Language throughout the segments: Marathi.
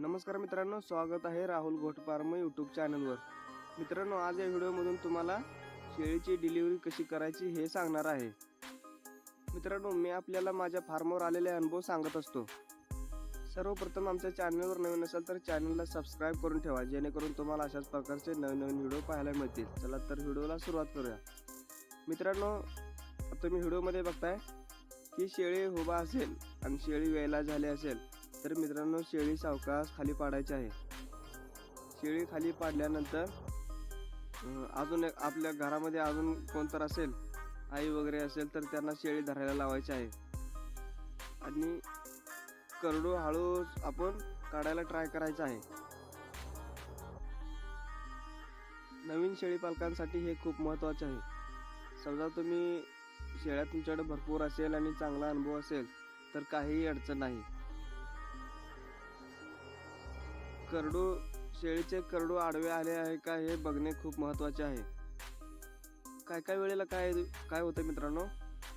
नमस्कार मित्रांनो स्वागत आहे राहुल घोटफार्म यूट्यूब चॅनलवर मित्रांनो आज या व्हिडिओमधून तुम्हाला शेळीची डिलिव्हरी कशी करायची हे सांगणार आहे. मित्रांनो मी आपल्याला माझ्या फार्मवर आलेले अनुभव सांगत असतो. सर्वप्रथम आमच्या चॅनलवर नवीन असाल तर चॅनलला सबस्क्राईब करून ठेवा जेणेकरून तुम्हाला अशाच प्रकारचे नवीन नवीन व्हिडिओ पाहायला मिळतील. चला तर व्हिडिओला सुरुवात करूया. मित्रांनो तुम्ही व्हिडिओमध्ये बघताय की शेळी उभा असेल आणि शेळी वेळेला झाली असेल. तर मित्रांनो शेळी सावकाश खाली पाडायची आहे. शेळी खाली पाडल्यानंतर अजून एक आपल्या घरामध्ये अजून कोणतर असेल आई वगैरे असेल तर त्यांना शेळी धरायला लावायची आहे. आणि करडू हळू आपण काढायला ट्राय करायचा आहे. नवीन शेळी पालकांसाठी हे खूप महत्त्वाचे आहे. समजा तुम्ही शेळ्या तुमच्याकडे भरपूर असेल आणि चांगला अनुभव असेल तर काहीही अडचण नाही. करडू शेळीचे करडू आडवे आले आहे का हे बघणे खूप महत्त्वाचे आहे. काय काय वेळेला काय काय होतं मित्रांनो?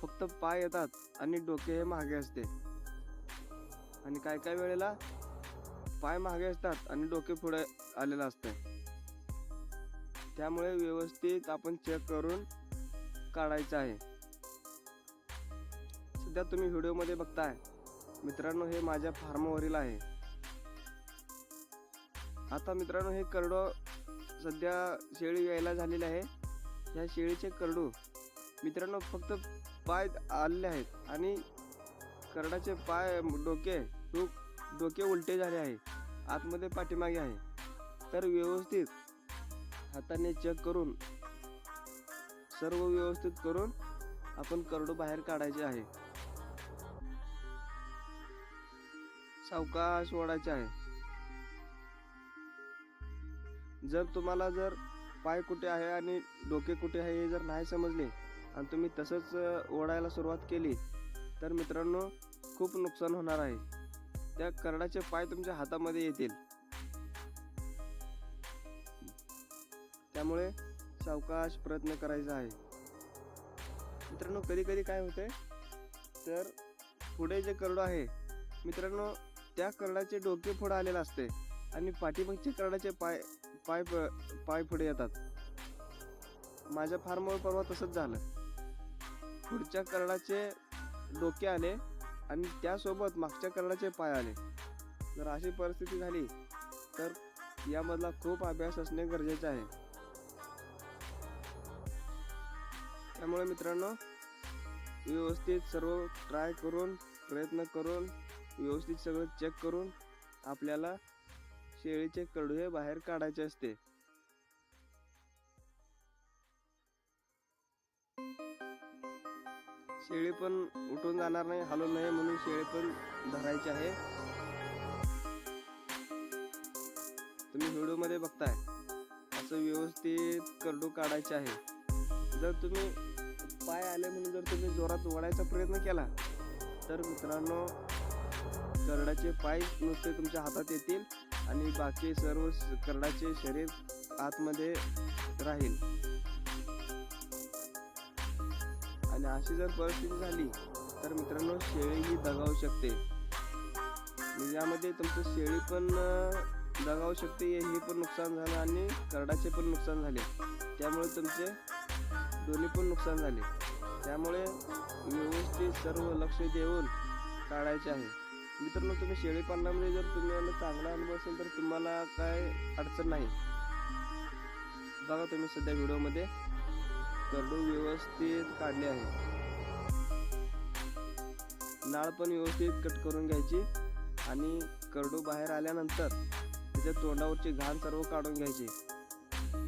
फक्त पाय येतात आणि डोके हे मागे असते. आणि काय काय वेळेला? पाय मागे असतात आणि डोके पुढे आलेलं असते. त्यामुळे व्यवस्थित आपण चेक करून काढायचं आहे. सध्या तुम्ही व्हिडिओमध्ये बघताय. मित्रांनो हे माझ्या फार्मवरील आहे. आता मित्रांनो हे करडो सध्या शेळी यायला झालेले आहे. ह्या शेळीचे करडू मित्रांनो फक्त पाय आलेले आहेत आणि करडाचे पाय डोके डो डोके उलटे झाले आहे. आतमध्ये पाठीमागे आहे. तर व्यवस्थित हाताने चेक करून सर्व व्यवस्थित करून आपण करडू बाहेर काढायचे आहे. सावकाश ओढायचे आहे. जर तुम्हाला जर पाय कुठे आहे आणि डोके कुठे आहे हे जर नाही समजले आणि तुम्ही तसंच ओढायला सुरुवात केली तर मित्रांनो खूप नुकसान होणार आहे. त्या करडाचे पाय तुमच्या हातामध्ये येतील. त्यामुळे सावकाश प्रयत्न करायचा आहे. मित्रांनो कधी कधी काय होते तर पुढे जे करडो आहे मित्रांनो त्या करडाचे डोके पुढं आलेलं असते आणि पाठीमागचे करडाचे पाय पाय प- पाय पुढे येतात. माझ्या फार्मवर परवा तसंच झालं. पुढच्या करडाचे डोके आले आणि त्यासोबत मागच्या करडाचे पाय आले. जर अशी परिस्थिती झाली तर यामधला खूप अभ्यास असणे गरजेचे आहे. त्यामुळे मित्रांनो व्यवस्थित सर्व ट्राय करून प्रयत्न करून व्यवस्थित सगळं चेक करून आपल्याला शेळीचे कडू हे बाहेर काढायचे असते. शेळी पण उठून जाणार नाही हलू नाही म्हणून शेळी पण धरायची आहे. तुम्ही व्हिडिओमध्ये बघताय असं व्यवस्थित करडू काढायचे आहे. जर तुम्ही पाय आले म्हणून जर तुम्ही जोरात ओढायचा प्रयत्न केला तर मित्रांनो करडाचे पाय नुसते तुमच्या हातात येतील. आणि बाकी सर्व स- करडाचे शरीर आतमध्ये राहील. आणि अशी जर परिस्थिती झाली तर मित्रांनो शेळी ही दगावू शकते. म्हणजे यामध्ये तुमचं शेळी पण दगावू शकते हे पण नुकसान झालं आणि करडाचे पण नुकसान झाले. त्यामुळे तुमचे दोन्ही पण नुकसान झाले. त्यामुळे व्यवस्थित सर्व लक्ष देऊन काढायचे आहे. मित्रांनो तुम्ही शेळी पालनामध्ये जर तुम्ही चांगला अनुभव असेल तर तुम्हाला काय अडचण नाही. बघा तुम्ही सध्या व्हिडिओमध्ये. करडू व्यवस्थित काढले आहे. नाळ पण व्यवस्थित कट करून घ्यायची आणि करडू बाहेर आल्यानंतर त्याच्या तोंडावरची घाण सर्व काढून घ्यायची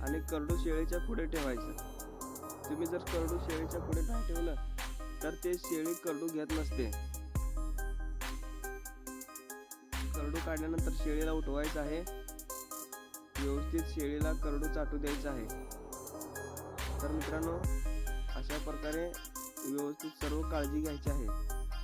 आणि करडू शेळीच्या पुढे ठेवायचं. तुम्ही जर करडू शेळीच्या पुढे नाही ठेवलं तर ते शेळी करडू घेत नसते. करडू काढल्यानंतर शेळीला उठवायचं आहे. व्यवस्थित शेळीला करडू चाटू द्यायचं आहे. तर मित्रांनो अशा प्रकारे व्यवस्थित सर्व काळजी घ्यायची आहे.